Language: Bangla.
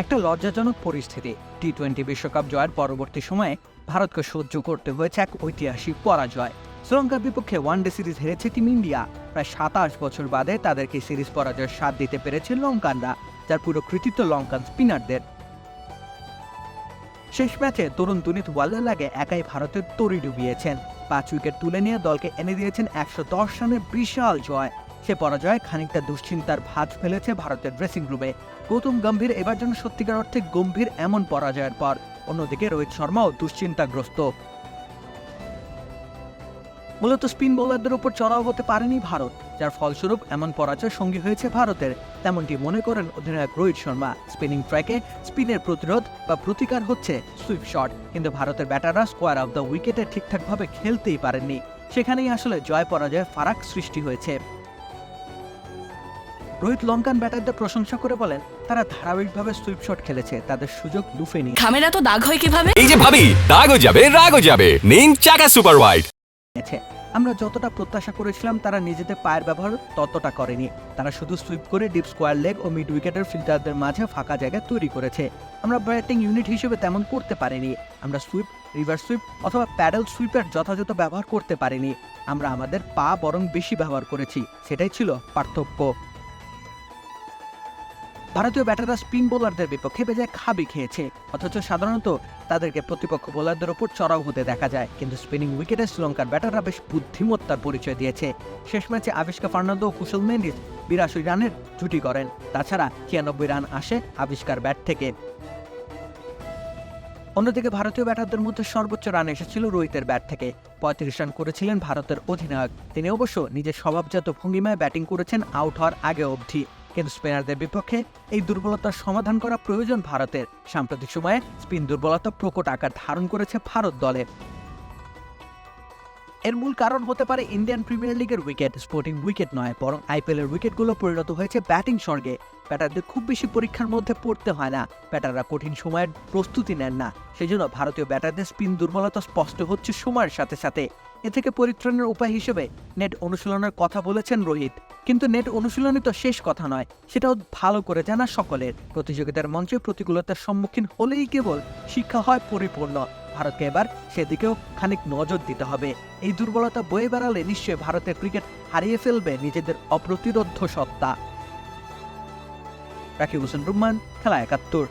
একটা লজ্জাজনক পরিস্থিতি। টি টোয়েন্টি বিশ্বকাপ জয়ের পরবর্তী সময়ে ভারতকে সহ্য করতে হয়েছে এক ঐতিহাসিক পরাজয়। শ্রীলঙ্কার বিপক্ষে ওয়ানডে সিরিজ হেরেছে টিম ইন্ডিয়া। প্রায় সাতাশ বছর বাদে তাদেরকে সিরিজ পরাজয়ের স্বাদ দিতে পেরেছে লঙ্কানরা, যার পুরো কৃতিত্ব লঙ্কান স্পিনারদের। শেষ ম্যাচে তরুণ তুনিত লাগে একাই ভারতের তরি ডুবিয়েছেন। পাঁচ উইকেট তুলে নিয়ে দলকে এনে দিয়েছেন একশো দশ রানের বিশাল জয়। সে পরাজয় খানিকটা দুশ্চিন্তার ভাঁজ ফেলেছে ভারতের ড্রেসিং রুমে গৌতম গম্ভীর এবার যেন সত্যিকার অর্থে গম্ভীর এমন পরাজয়ের পর। অন্যদিকে রোহিত শর্মাও দুশ্চিন্তাগ্রস্ত। মূলত স্পিন বোলারদের উপর চড়াও হতে পারেনি ভারত, যার ফলস্বরূপ এমন পরাজয় সঙ্গী হয়েছে ভারতের, তেমনটি মনে করেন অধিনায়ক রোহিত শর্মা। স্পিনিং ট্র্যাকে স্পিনের প্রতিরোধ বা প্রতিকার হচ্ছে সুইপ শট কিন্তু ভারতের ব্যাটাররা স্কোয়ার অফ দ্য উইকেটে ঠিকঠাকভাবে খেলতেই পারেননি। সেখানেই আসলে জয় পরাজয় ফারাক সৃষ্টি হয়েছে। রোহিত লঙ্কান ব্যাটারদের প্রশংসা করে বলেন তারা ধারাবাহিকভাবে সুইপ শট খেলেছে তাদের সুযোগ লুফে নিয়ে। ঘামেরা তো দাগ হয় কীভাবে? এই যে ভাবি দাগও যাবে রাগও যাবে। নিন চাকা সুপার নিয়েছে আমরা যতটা প্রত্যাশা করেছিলাম তারা নিজেদের পায়ের ব্যবহার ততটা করেনি। তারা শুধু সুইপ করে ডিপ স্কোয়ার লেগ ও মিড উইকেটের ফিল্টারদের মাঝে ফাঁকা জায়গা তৈরি করেছে। আমরা ব্যাটিং ইউনিট হিসেবে তেমন করতে পারিনি। আমরা সুইপ রিভার্স সুইপ অথবা প্যাডেল সুইপের যথাযথ ব্যবহার করতে পারিনি। আমরা আমাদের পা বরং বেশি ব্যবহার করেছি। সেটাই ছিল পার্থক্য। ভারতীয় ব্যাটাররা স্পিন বোলারদের বিপক্ষে বেজায় খাবি খেয়েছে। অথচ সাধারণত তাদেরকে প্রতিপক্ষ বোলারদের ওপর চড়াও হতে দেখা যায়। কিন্তু স্পিনিং উইকেটে শ্রীলঙ্কার ব্যাটাররা বেশ বুদ্ধিমত্তার পরিচয় দিয়েছে। শেষ ম্যাচে আবিষ্কা ফার্নান্দো ও কুশল মেন্ডিস বিরাশি রানের জুটি করেন। তাছাড়া ছিয়ানব্বই রান আসে আবিষ্কার ব্যাট থেকে। অন্যদিকে ভারতীয় ব্যাটারদের মধ্যে সর্বোচ্চ রান এসেছিল রোহিতের ব্যাট থেকে। পঁয়ত্রিশ রান করেছিলেন ভারতের অধিনায়ক। তিনি অবশ্য নিজের স্বভাবজাত ভঙ্গিমায় ব্যাটিং করেছেন আউট হওয়ার আগে অবধি। কিন্তু স্পিনারদের বিপক্ষে এই দুর্বলতার সমাধান করা প্রয়োজন ভারতের। সাম্প্রতিক সময়ে স্পিন দুর্বলতা প্রকট আকার ধারণ করেছে ভারত দলের এর মূল কারণ হতে পারে ইন্ডিয়ান প্রিমিয়ার লিগের উইকেট, স্পোর্টিং উইকেট নয়, বরং আইপিএলের উইকেটগুলো পরিণত হয়েছে ব্যাটিং স্বর্গে। ব্যাটারদের খুব বেশি পরীক্ষার মধ্যে পড়তে হয় না, ব্যাটাররা কঠিন সময়ের প্রস্তুতি নেন না। সেই জন্য ভারতীয় ব্যাটারদের স্পিন দুর্বলতা স্পষ্ট হচ্ছে সময়ের সাথে সাথে। এ থেকে পরিত্রাণের উপায় হিসেবে নেট অনুশীলনের কথা বলেছেন রোহিত। কিন্তু নেট অনুশীলনই তো শেষ কথা নয়, সেটাও ভালো করে জানা সকলের। প্রতিযোগিতার মঞ্চে প্রতিকূলতার সম্মুখীন হলেই কেবল শিক্ষা হয় পরিপূর্ণ। ভারতকে এবার সেদিকেও খানিক নজর দিতে হবে। এই দুর্বলতা বয়ে বেড়ালে নিশ্চয়ই ভারতের ক্রিকেট হারিয়ে ফেলবে নিজেদের অপ্রতিরোধ্য সত্তা। রাকিব হোসেন রুম্মান খেলা একাত্তর।